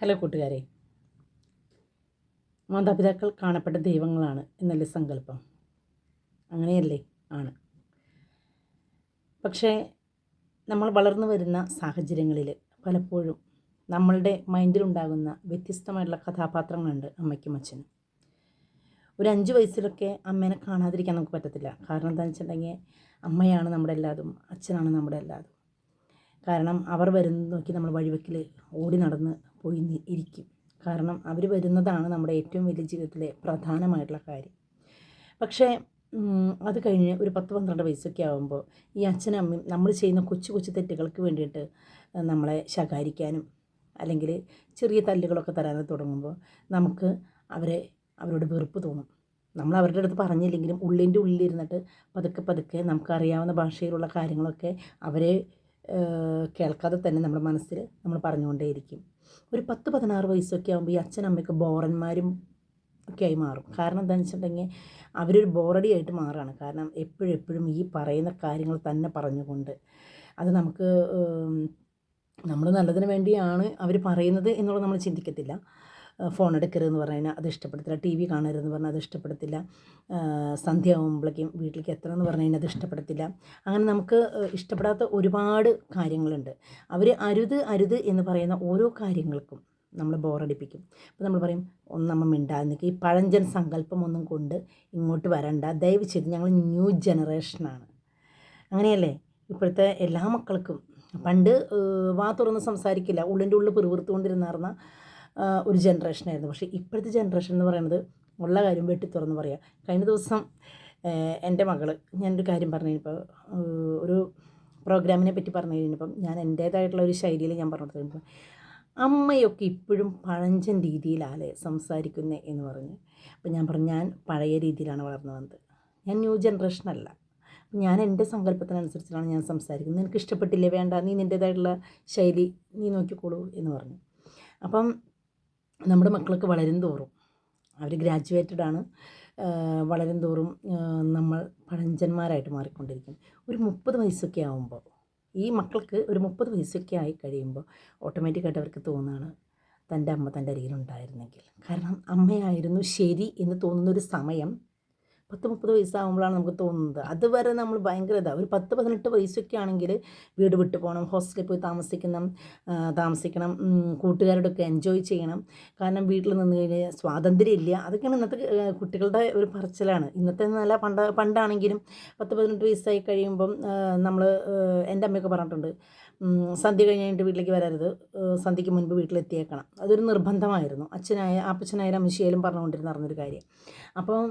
Hello കൂട്ടുകാരെ. മാതാപിതാക്കൾ കാണപ്പെട്ട ദൈവങ്ങളാണ് എന്നല്ലേ സങ്കല്പം? അങ്ങനെയല്ലേ ആണ്. പക്ഷേ നമ്മൾ വളർന്നു വരുന്ന സാഹചര്യങ്ങളിൽ പലപ്പോഴും നമ്മളുടെ മൈൻഡിലുണ്ടാകുന്ന വ്യത്യസ്തമായിട്ടുള്ള കഥാപാത്രങ്ങളുണ്ട് അമ്മയ്ക്കും അച്ഛനും. ഒരു അഞ്ച് വയസ്സിലൊക്കെ അമ്മേനെ കാണാതിരിക്കാൻ നമുക്ക് പറ്റത്തില്ല. കാരണം എന്താണെന്ന് വെച്ചിട്ടുണ്ടെങ്കിൽ അമ്മയാണ് നമ്മുടെ എല്ലാതും അച്ഛനാണ് നമ്മുടെ എല്ലാതും. കാരണം അവർ വരുന്നത് നോക്കി നമ്മൾ വഴിവെക്കിൽ ഓടി നടന്ന് പോയി ഇരിക്കും. കാരണം അവർ വരുന്നതാണ് നമ്മുടെ ഏറ്റവും വലിയ ജീവിതത്തിലെ പ്രധാനമായിട്ടുള്ള കാര്യം. പക്ഷേ അത് കഴിഞ്ഞ് ഒരു പത്ത് പന്ത്രണ്ട് വയസ്സൊക്കെ ആകുമ്പോൾ ഈ അച്ഛനും അമ്മയും നമ്മൾ ചെയ്യുന്ന കൊച്ചു കൊച്ചു തെറ്റുകൾക്ക് വേണ്ടിയിട്ട് നമ്മളെ ശകാരിക്കാനും അല്ലെങ്കിൽ ചെറിയ തല്ലുകളൊക്കെ തരാനൊക്കെ തുടങ്ങുമ്പോൾ നമുക്ക് അവരെ അവരോട് വെറുപ്പ് തോന്നും. നമ്മൾ അവരുടെ അടുത്ത് പറഞ്ഞില്ലെങ്കിലും ഉള്ളിന്റെ ഉള്ളിലിരുന്നിട്ട് പതുക്കെ പതുക്കെ നമുക്കറിയാവുന്ന ഭാഷയിലുള്ള കാര്യങ്ങളൊക്കെ അവരെ കേൾക്കാതെ തന്നെ നമ്മുടെ മനസ്സിൽ നമ്മൾ പറഞ്ഞുകൊണ്ടേയിരിക്കും. ഒരു പത്ത് പതിനാറ് വയസ്സൊക്കെ ആകുമ്പോൾ ഈ അച്ഛനമ്മയൊക്കെ ബോറന്മാരും ഒക്കെ ആയി മാറും. കാരണം എന്താണെന്ന് വെച്ചിട്ടുണ്ടെങ്കിൽ അവരൊരു ബോറടി ആയിട്ട് മാറുകയാണ്. കാരണം എപ്പോഴും എപ്പോഴും ഈ പറയുന്ന കാര്യങ്ങൾ തന്നെ പറഞ്ഞുകൊണ്ട് അത് നമുക്ക് നമ്മൾ നല്ലതിന് വേണ്ടിയാണ് അവർ പറയുന്നത് എന്നുള്ളത് നമ്മൾ ചിന്തിക്കത്തില്ല. ഫോൺ എടുക്കരുതെന്ന് പറഞ്ഞു കഴിഞ്ഞാൽ അത് ഇഷ്ടപ്പെടത്തില്ല. ടി വി കാണരുതെന്ന് പറഞ്ഞാൽ അത് ഇഷ്ടപ്പെടത്തില്ല. സന്ധ്യ ആകുമ്പോഴേക്കും വീട്ടിലേക്ക് എത്തണമെന്ന് പറഞ്ഞു കഴിഞ്ഞാൽ അത് ഇഷ്ടപ്പെടത്തില്ല. അങ്ങനെ നമുക്ക് ഇഷ്ടപ്പെടാത്ത ഒരുപാട് കാര്യങ്ങളുണ്ട്. അവർ അരുത് അരുത് എന്ന് പറയുന്ന ഓരോ കാര്യങ്ങൾക്കും നമ്മൾ ബോറടിപ്പിക്കും. അപ്പോൾ നമ്മൾ പറയും ഒന്ന് നമ്മൾ മിണ്ടാതെ നിൽക്കുക ഈ പഴഞ്ചൻ സങ്കല്പം ഒന്നും കൊണ്ട് ഇങ്ങോട്ട് വരണ്ട. ദയവ് ചെയ്ത് ഞങ്ങൾ ന്യൂ ജനറേഷനാണ്. അങ്ങനെയല്ലേ? ഇപ്പോഴത്തെ എല്ലാ മക്കൾക്കും പണ്ട് വാ തുറന്ന് സംസാരിക്കില്ല. ഉള്ളിന്റെ ഉള്ളിൽ പിറുപിറുത്തുകൊണ്ടിരുന്നാർന്ന ഒരു ജനറേഷനായിരുന്നു പക്ഷേ ഇപ്പോഴത്തെ ജനറേഷൻ എന്ന് പറയുന്നത് ഉള്ള കാര്യം വെട്ടി തുറന്ന് പറയാം. കഴിഞ്ഞ ദിവസം എന്റെ മകൾ ഞാനൊരു കാര്യം പറഞ്ഞു കഴിഞ്ഞപ്പോൾ ഒരു പ്രോഗ്രാമിനെ പറ്റി പറഞ്ഞു കഴിഞ്ഞപ്പം ഞാൻ എന്റേതായിട്ടുള്ള ഒരു ശൈലിയിൽ ഞാൻ പറഞ്ഞു അമ്മയൊക്കെ ഇപ്പോഴും പഴഞ്ചൻ രീതിയിലാലേ സംസാരിക്കുന്നേ എന്ന് പറഞ്ഞ്. അപ്പം ഞാൻ പറഞ്ഞു ഞാൻ പഴയ രീതിയിലാണ് വളർന്നു വന്നത്. ഞാൻ ന്യൂ ജനറേഷൻ അല്ല. ഞാൻ എന്റെ സങ്കല്പത്തിനനുസരിച്ചാണ് ഞാൻ സംസാരിക്കുന്നത്. നിനക്ക് ഇഷ്ടപ്പെട്ടില്ലേ വേണ്ട? നീ നിന്റേതായിട്ടുള്ള ശൈലി നീ നോക്കിക്കോളൂ എന്ന് പറഞ്ഞു. അപ്പം നമ്മുടെ മക്കളൊക്കെ വളരും തോറും അവർ ഗ്രാജുവേറ്റഡ് ആണ് വളരും തോറും നമ്മൾ പഴഞ്ചന്മാരായിട്ട് മാറിക്കൊണ്ടിരിക്കും ഒരു മുപ്പത് വയസ്സൊക്കെ ആകുമ്പോൾ ഈ മക്കൾക്ക് ഒരു മുപ്പത് വയസ്സൊക്കെ ആയി കഴിയുമ്പോൾ ഓട്ടോമാറ്റിക്കായിട്ട് അവർക്ക് തോന്നുകയാണ് തന്റെ അമ്മ തന്റെ അരികിലുണ്ടായിരുന്നെങ്കിൽ കാരണം അമ്മയായിരുന്നു ശരി എന്ന് തോന്നുന്നൊരു സമയം പത്ത് മുപ്പത് വയസ്സാകുമ്പോഴാണ് നമുക്ക് തോന്നുന്നത്. അതുവരെ നമ്മൾ ഭയങ്കര ഇതാണ് ഒരു പത്ത് പതിനെട്ട് വയസ്സൊക്കെ ആണെങ്കിൽ വീട് വിട്ടു പോകണം ഹോസ്റ്റലിൽ പോയി താമസിക്കണം താമസിക്കണം കൂട്ടുകാരോടൊക്കെ എൻജോയ് ചെയ്യണം. കാരണം വീട്ടിൽ നിന്ന് കഴിഞ്ഞാൽ സ്വാതന്ത്ര്യം ഇല്ല. അതൊക്കെയാണ് ഇന്നത്തെ കുട്ടികളുടെ ഒരു പറച്ചിലാണ്. ഇന്നത്തെ നല്ല പണ്ട പണ്ടാണെങ്കിലും പത്ത് പതിനെട്ട് വയസ്സായി കഴിയുമ്പം നമ്മൾ എന്റെ അമ്മയൊക്കെ പറഞ്ഞിട്ടുണ്ട് സന്ധ്യ കഴിഞ്ഞിട്ട് വീട്ടിലേക്ക് വരരുത്. സന്ധ്യയ്ക്ക് മുൻപ് വീട്ടിലെത്തിയേക്കണം. അതൊരു നിർബന്ധമായിരുന്നു. അച്ഛനായ അപ്പച്ചനായാലും അമ്മശിയായാലും പറഞ്ഞുകൊണ്ടിരുന്ന അറിഞ്ഞൊരു കാര്യം. അപ്പം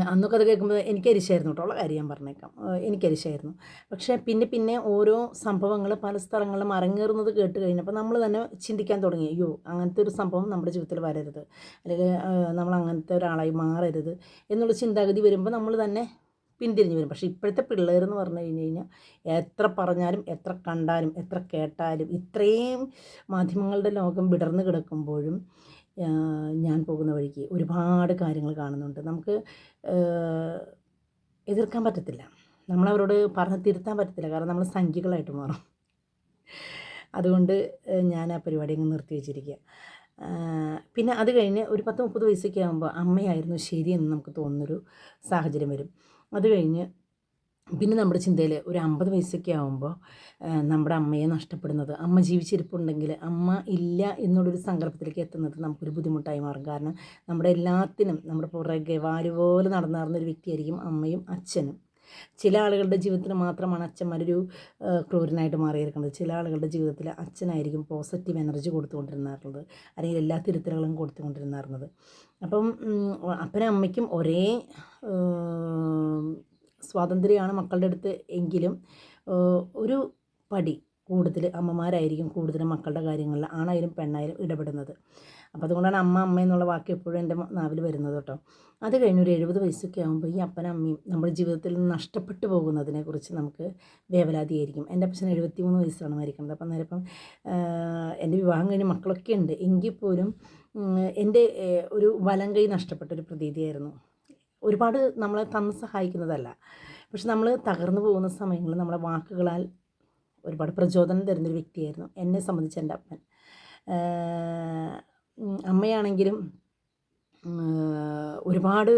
അന്നൊക്കെ അത് കേൾക്കുമ്പോൾ എനിക്ക് അരിശായിരുന്നു കേട്ടോ ഉള്ള കാര്യം പറഞ്ഞേക്കാം. എനിക്ക് അരിശായിരുന്നു പക്ഷേ പിന്നെ പിന്നെ ഓരോ സംഭവങ്ങൾ പല സ്ഥലങ്ങളിലും അരങ്ങേറുന്നത് കേട്ട് കഴിഞ്ഞപ്പോൾ നമ്മൾ തന്നെ ചിന്തിക്കാൻ തുടങ്ങി. അയ്യോ അങ്ങനത്തെ ഒരു സംഭവം നമ്മുടെ ജീവിതത്തിൽ വരരുത്. അല്ലെങ്കിൽ നമ്മൾ അങ്ങനത്തെ ഒരാളായി മാറരുത് എന്നുള്ള ചിന്താഗതി വരുമ്പോൾ നമ്മൾ തന്നെ പിന്തിരിഞ്ഞ് വരും. പക്ഷേ ഇപ്പോഴത്തെ പിള്ളേരെന്ന് പറഞ്ഞു കഴിഞ്ഞ് കഴിഞ്ഞാൽ എത്ര പറഞ്ഞാലും എത്ര കണ്ടാലും എത്ര കേട്ടാലും ഇത്രയും മാധ്യമങ്ങളുടെ ലോകം വിടർന്ന് കിടക്കുമ്പോഴും ഞാൻ പോകുന്ന വഴിക്ക് ഒരുപാട് കാര്യങ്ങൾ കാണുന്നുണ്ട്. നമുക്ക് എതിർക്കാൻ പറ്റത്തില്ല. നമ്മളവരോട് പറഞ്ഞ് തിരുത്താൻ പറ്റത്തില്ല. കാരണം നമ്മൾ സംഖ്യകളായിട്ട് മാറും. അതുകൊണ്ട് ഞാൻ ആ പരിപാടി അങ്ങ് നിർത്തി വെച്ചിരിക്കുക പിന്നെ അത് കഴിഞ്ഞ് ഒരു പത്ത് മുപ്പത് വയസ്സൊക്കെ ആകുമ്പോൾ അമ്മയായിരുന്നു ശരിയെന്ന് നമുക്ക് തോന്നുന്നൊരു സാഹചര്യം വരും. അത് കഴിഞ്ഞ് പിന്നെ നമ്മുടെ ചിന്തയിൽ ഒരു അമ്പത് വയസ്സൊക്കെ ആകുമ്പോൾ നമ്മുടെ അമ്മയെ നഷ്ടപ്പെടുന്നത് അമ്മ ജീവിച്ചിരിപ്പുണ്ടെങ്കിൽ അമ്മ ഇല്ല എന്നുള്ളൊരു സങ്കല്പത്തിലേക്ക് എത്തുന്നത് നമുക്കൊരു ബുദ്ധിമുട്ടായി മാറും. കാരണം നമ്മുടെ എല്ലാത്തിനും നമ്മുടെ പുറകെ വാലുപോലെ നടന്നാർന്ന ഒരു വ്യക്തിയായിരിക്കും അമ്മയും അച്ഛനും. ചില ആളുകളുടെ ജീവിതത്തിൽ മാത്രമാണ് അച്ഛന്മാരൊരു ക്രൂരനായിട്ട് മാറിയിരിക്കുന്നത്. ചില ആളുകളുടെ ജീവിതത്തിൽ അച്ഛനായിരിക്കും പോസിറ്റീവ് എനർജി കൊടുത്തുകൊണ്ടിരുന്നാറുള്ളത്. അല്ലെങ്കിൽ എല്ലാ തിരുത്തലുകളും കൊടുത്തുകൊണ്ടിരുന്നത് അപ്പം അപ്പനും അമ്മയ്ക്കും ഒരേ സ്വാതന്ത്ര്യമാണ് മക്കളുടെ അടുത്ത് എങ്കിലും ഒരു പടി കൂടുതൽ അമ്മമാരായിരിക്കും കൂടുതലും മക്കളുടെ കാര്യങ്ങളിൽ ആണായാലും പെണ്ണായാലും ഇടപെടുന്നത്. അപ്പോൾ അതുകൊണ്ടാണ് അമ്മ അമ്മ എന്നുള്ള വാക്ക് എപ്പോഴും എന്റെ നാവിൽ വരുന്നത് കേട്ടോ. അത് കഴിഞ്ഞ് ഒരു എഴുപത് വയസ്സൊക്കെ ആകുമ്പോൾ ഈ അപ്പനും അമ്മയും നമ്മുടെ ജീവിതത്തിൽ നിന്ന് നഷ്ടപ്പെട്ടു പോകുന്നതിനെക്കുറിച്ച് നമുക്ക് വേവലാതിയായിരിക്കും. എന്റെ അപ്പച്ചൻ എഴുപത്തി മൂന്ന് വയസ്സാണ് മരിക്കുന്നത്. അപ്പം അന്നേരം ഇപ്പം എന്റെ വിവാഹം കഴിഞ്ഞ് മക്കളൊക്കെ ഉണ്ട്. എങ്കിൽ പോലും എന്റെ ഒരു വലം കൈ നഷ്ടപ്പെട്ടൊരു പ്രതീതിയായിരുന്നു. ഒരുപാട് നമ്മളെ തന്ന് സഹായിക്കുന്നതല്ല. പക്ഷെ നമ്മൾ തകർന്നു പോകുന്ന സമയങ്ങളിൽ നമ്മളെ വാക്കുകളാൽ ഒരുപാട് പ്രചോദനം തരുന്നൊരു വ്യക്തിയായിരുന്നു. എന്നെ സംബന്ധിച്ച് എന്റെ അപ്പൻ. അമ്മയാണെങ്കിലും ഒരുപാട്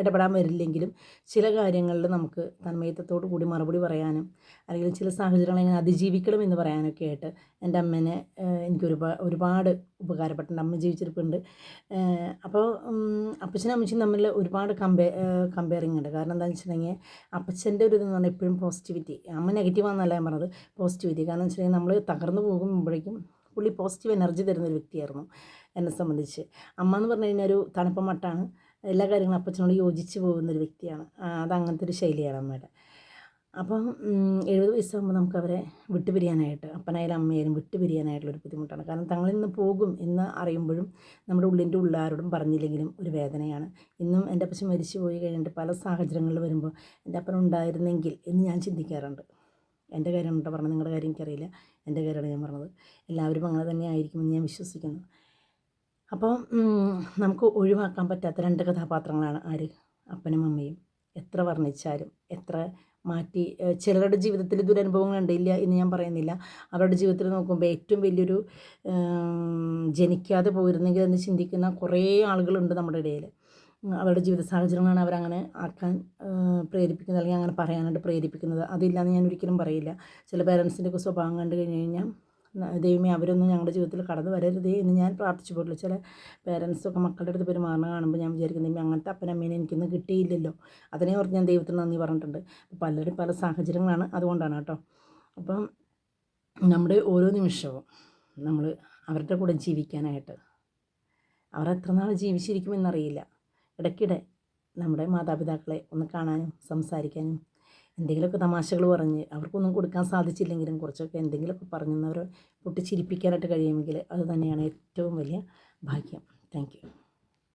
ഇടപെടാൻ വരില്ലെങ്കിലും ചില കാര്യങ്ങളിൽ നമുക്ക് തന്മയത്വത്തോടു കൂടി മറുപടി പറയാനും അല്ലെങ്കിൽ ചില സാഹചര്യങ്ങൾ എങ്ങനെ അതിജീവിക്കണം എന്ന് പറയാനൊക്കെ ആയിട്ട് എന്റെ അമ്മേനെ എനിക്ക് ഒരുപാട് ഒരുപാട് ഉപകാരപ്പെട്ടിട്ടുണ്ട്. അമ്മ ജീവിച്ചിരിപ്പുണ്ട്. അപ്പോൾ അപ്പച്ചനും അമ്മച്ചും തമ്മിൽ ഒരുപാട് കമ്പേ കമ്പയറിങ് ഉണ്ട്. കാരണം എന്താണെന്ന് വെച്ചിട്ടുണ്ടെങ്കിൽ അപ്പച്ചന്റെ ഒരു ഇതെന്ന് പറഞ്ഞാൽ എപ്പോഴും പോസിറ്റിവിറ്റി അമ്മ നെഗറ്റീവ് ആണെന്നല്ല ഞാൻ പറഞ്ഞത് പോസിറ്റിവിറ്റി കാരണം എന്ന് വെച്ചിട്ടുണ്ടെങ്കിൽ നമ്മൾ തകർന്നു പോകുമ്പോഴേക്കും പുള്ളി പോസിറ്റീവ് എനർജി തരുന്ന ഒരു വ്യക്തിയായിരുന്നു എന്നെ സംബന്ധിച്ച്. അമ്മ എന്ന് പറഞ്ഞു കഴിഞ്ഞാൽ ഒരു തണുപ്പ മട്ടാണ്. എല്ലാ കാര്യങ്ങളും അപ്പച്ചനോട് യോജിച്ച് പോകുന്നൊരു വ്യക്തിയാണ്. അതങ്ങനത്തെ ഒരു ശൈലിയാണ് അമ്മയുടെ. അപ്പം എഴുപത് വയസ്സാകുമ്പോൾ നമുക്ക് അവരെ വിട്ടുപിരിയാനായിട്ട് അപ്പനായാലും അമ്മയായാലും വിട്ടുപിരിയാനായിട്ടുള്ളൊരു ബുദ്ധിമുട്ടാണ്. കാരണം തങ്ങൾ ഇന്ന് പോകും എന്ന് അറിയുമ്പോഴും നമ്മുടെ ഉള്ളിന്റെ ഉള്ളാരോടും പറഞ്ഞില്ലെങ്കിലും ഒരു വേദനയാണ്. ഇന്നും എന്റെ അപ്പച്ചൻ മരിച്ചു പോയി കഴിഞ്ഞിട്ട് പല സാഹചര്യങ്ങളിൽ വരുമ്പോൾ എന്റെ അപ്പൻ ഉണ്ടായിരുന്നെങ്കിൽ എന്ന് ഞാൻ ചിന്തിക്കാറുണ്ട്. എന്റെ കാര്യമാണ് കേട്ടോ പറഞ്ഞത്? നിങ്ങളുടെ കാര്യം എനിക്കറിയില്ല. എന്റെ കാര്യമാണ് ഞാൻ പറഞ്ഞത്. എല്ലാവരും അങ്ങനെ തന്നെ ആയിരിക്കുമെന്ന് ഞാൻ വിശ്വസിക്കുന്നു. അപ്പോൾ നമുക്ക് ഒഴിവാക്കാൻ പറ്റാത്ത രണ്ട് കഥാപാത്രങ്ങളാണ് ആര്? അപ്പനും അമ്മയും. എത്ര വർണിച്ചാലും എത്ര മാറ്റി ചിലരുടെ ജീവിതത്തിൽ ദുരനുഭവങ്ങൾ ഉണ്ടില്ല എന്ന് ഞാൻ പറയുന്നില്ല. അവരുടെ ജീവിതത്തിൽ നോക്കുമ്പോൾ ഏറ്റവും വലിയൊരു ജനിക്കാതെ പോയിരുന്നെങ്കിൽ എന്ന് ചിന്തിക്കുന്ന കുറേ ആളുകളുണ്ട് നമ്മുടെ ഇടയിൽ അവരുടെ ജീവിത സാഹചര്യങ്ങളാണ് അവരങ്ങനെ ആക്കാൻ പ്രേരിപ്പിക്കുന്നത് അല്ലെങ്കിൽ അങ്ങനെ പറയാനായിട്ട് പ്രേരിപ്പിക്കുന്നത്. അതില്ലാന്ന് ഞാൻ ഒരിക്കലും പറയില്ല. ചില പേരൻസിന്റെ ഒക്കെ സ്വഭാവം കണ്ടു കഴിഞ്ഞ് കഴിഞ്ഞാൽ ദൈവമേ അവരൊന്നും ഞങ്ങളുടെ ജീവിതത്തിൽ കടന്നു വരരുതേ എന്ന് ഞാൻ പ്രാർത്ഥിച്ചു. പോയിട്ടുള്ളൂ ചില പേരൻസൊക്കെ മക്കളുടെ അടുത്ത് പെരുമാറുന്ന കാണുമ്പോൾ ഞാൻ വിചാരിക്കുന്നു ദൈവമേ അങ്ങനത്തെ അപ്പനമ്മേനെ എനിക്കൊന്നും കിട്ടിയില്ലല്ലോ. അതിനെ ഓർത്ത് ഞാൻ ദൈവത്തിന് നന്ദി പറഞ്ഞിട്ടുണ്ട്. പലരും പല സാഹചര്യങ്ങളാണ് അതുകൊണ്ടാണ് കേട്ടോ. അപ്പം നമ്മുടെ ഓരോ നിമിഷവും നമ്മൾ അവരുടെ കൂടെ ജീവിക്കാനായിട്ട് അവർ എത്ര നാൾ ജീവിച്ചിരിക്കുമെന്നറിയില്ല ഇടയ്ക്കിടെ നമ്മുടെ മാതാപിതാക്കളെ ഒന്ന് കാണാനും സംസാരിക്കാനും എന്തെങ്കിലുമൊക്കെ തമാശകൾ പറഞ്ഞ് അവർക്കൊന്നും കൊടുക്കാൻ സാധിച്ചില്ലെങ്കിലും കുറച്ചൊക്കെ എന്തെങ്കിലുമൊക്കെ പറഞ്ഞെന്നവരെ പൊട്ടിച്ചിരിപ്പിക്കാനായിട്ട് കഴിയുമെങ്കിൽ അത് തന്നെയാണ് ഏറ്റവും വലിയ ഭാഗ്യം. താങ്ക്